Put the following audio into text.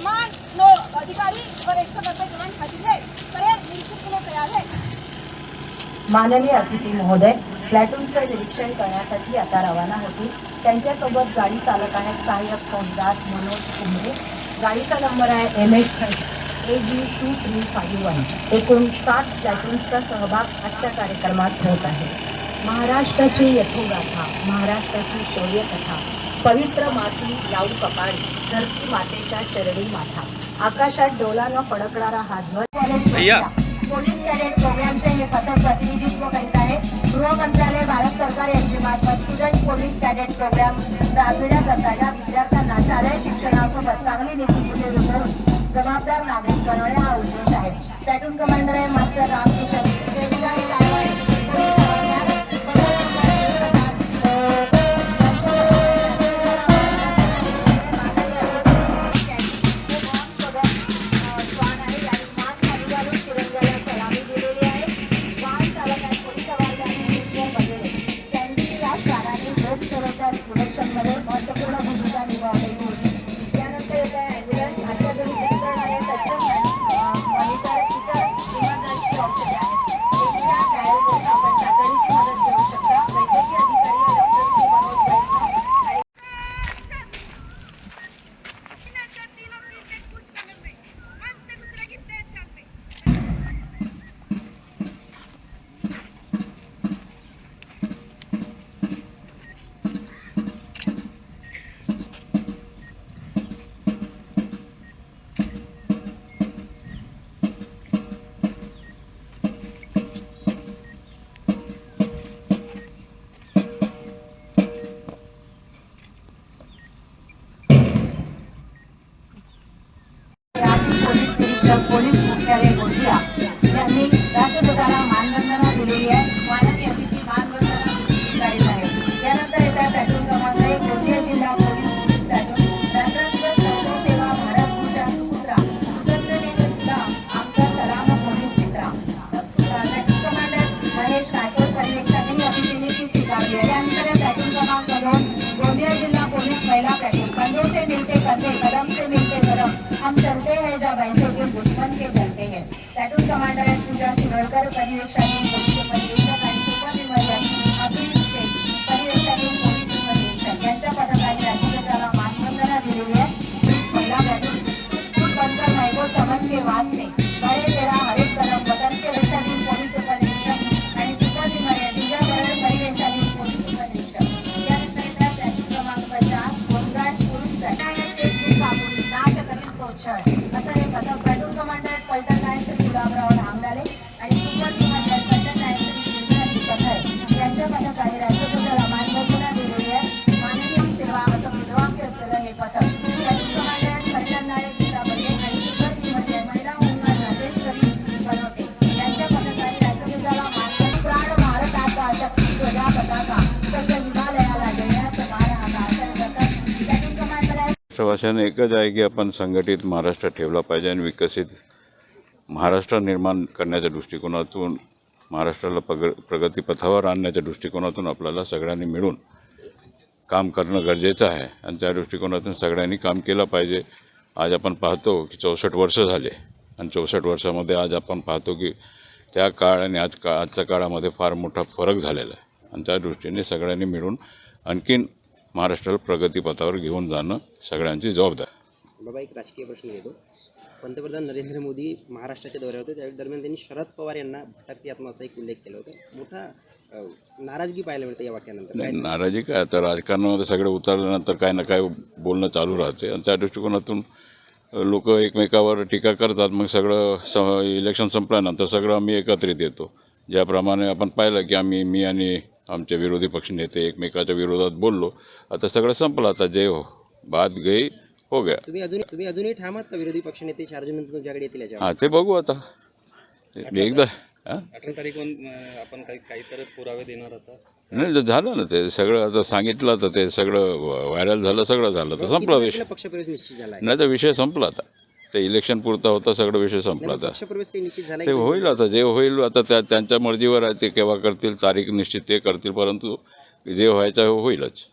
एक second no अधिकारी और एक सौ नब्बे जवान हाजिर है परेड निरीक्षक के लिए तैयार है माननीय अतिथी महोदय प्लॅटूनचं निरीक्षण करण्यासाठी आता रवाना होतील त्यांच्यासोबत गाडी चालक आहेत सहाय्यक फौजदार मनोज कुंभरे. गाडीचा नंबर आहे M H A G two three five one एकूण सात प्लॅटून्सचा सहभाग आजच्या कार्यक्रमात होत आहे. महाराष्ट्राची यथोगाथा महाराष्ट्राची शौर्यकथा. पवित्र माती लावू कपाळी. धरती मातेच्या चरणी माथा. आकाशात डोलानं फडकणारा हा ध्वज. भैया. पोलीस कॅडेट प्रोग्रामचे हे पथक प्रतिनिधित्व करीत आहे. गृह मंत्रालय भारत सरकार यांची मार्फत स्टुडंट पोलीस कॅडेट प्रोग्राम राबविण्याकरता या विद्यार्थ्यांना शालेय शिक्षणासोबत चांगली नीती मिळवून जबाबदार नागरिक बनवणे हा उद्देश आहे. प्लॅटून कमांडर आहे मास्टर रामकिशन सुरक्षणमध्ये यांनी राष्ट्रध्वजाला मानवंदना दिलेली आहे. माननीय अतिथी मानवंदना स्वीकारली आहे. त्यानंतर येत्या पॅट्रोल क्रमांक एक गोंदिया जिल्हा पोलीस पॅट्रोल सेवा सुद्धा पोलीस पॅट्रोल जिल्हा पोलीस महिला पॅट्रोल कंधों से मिलते कंधे कदम से मिलते कदम. हम चलते हैं जब ऐसे के दुश्मन के प्लॅटून कमांडर आहेत पूजा शिरोळकर पर्यवेक्षक पोलीस आणि सुपरविमर्शन अभिजित शेख पर्यवेक्षक पोलीस पर्यवेक्षक यांच्या पथकाने राष्ट्रध्वजाला मानवंदना दिलेली आहे. पोलीस महिला प्लॅटून फूल बनकर चमन के बड़े तेरा हरेक कदम के रक्षाधीन पोलीस उपनिरीक्षक आणि सुपरविमर्शन तुझ्या बरोबर पर्यवेक्षक पोलीस उपनिरीक्षक यानंतर प्लॅटून क्रमांक पचास गोंधळ पुरुष कापून नाश करील तो असं हे पथक कमांडर एकच आहे की आपण संघटित महाराष्ट्र ठेवला पाहिजे आणि विकसित महाराष्ट्र निर्माण करण्याच्या दृष्टिकोनातून महाराष्ट्राला पग प्रगतीपथावर आणण्याच्या दृष्टिकोनातून आपल्याला सगळ्यांनी मिळून काम करणं गरजेचं आहे. आणि त्या दृष्टिकोनातून सगळ्यांनी काम केलं पाहिजे. आज आपण पाहतो की चौसष्ट वर्ष झाले. आणि चौसष्ट वर्षामध्ये आज आपण पाहतो की त्या काळ आणि आज का आजच्या काळामध्ये फार मोठा फरक झालेला आहे. आणि त्या दृष्टीने सगळ्यांनी मिळून आणखीन महाराष्ट्राला प्रगतीपथावर घेऊन जाणं सगळ्यांची जबाबदारी. बाबा एक राजकीय प्रश्न येतो. पंतप्रधान नरेंद्र मोदी महाराष्ट्राच्या दौऱ्यावर होते. त्यावेळी दरम्यान त्यांनी शरद पवार यांना भटकती आत्मा असा एक उल्लेख केला होता. मोठा नाराजगी पाहायला मिळते या वाक्यानंतर. नाराजी काय? आता राजकारणामध्ये सगळं उतरल्यानंतर काय ना काय बोलणं चालू राहते. आणि त्या दृष्टिकोनातून लोक एकमेकावर टीका करतात. मग सगळं स इलेक्शन संपल्यानंतर सगळं आम्ही एकत्रित येतो. ज्याप्रमाणे आपण पाहिलं की आम्ही मी आणि आमचे विरोधी पक्ष नेते एकमेकाच्या विरोधात बोललो. आता सगळं संपलं. आता जे हो बात गई हो गया. तुम्ही अजून तुम्ही अजूनही ठामात का विरोधी पक्षनेते चार जण नंतर तुमच्याकडे येतील याच्यावर. हां ते बघू आता. एकदा हां? अठरा तारीखहून आपण काही काहीतरी पुरावे देणार आता. नाही ते झालं ना ते सगळं आता सांगितलं तर ते सगळं व्हायरल झालं सगळं झालं तर संपला विषय. किती पक्षप्रवेश निश्चित झाला आहे. नाही तर विषय संपला आता. ते इलेक्शन पुरता होता सगळं विषय संपला आता. झाला ते होईल आता जे होईल आता त्या त्यांच्या मर्जीवर आहे ते केव्हा करतील तारीख निश्चित ते करतील परंतु जे व्हायचं होईलच.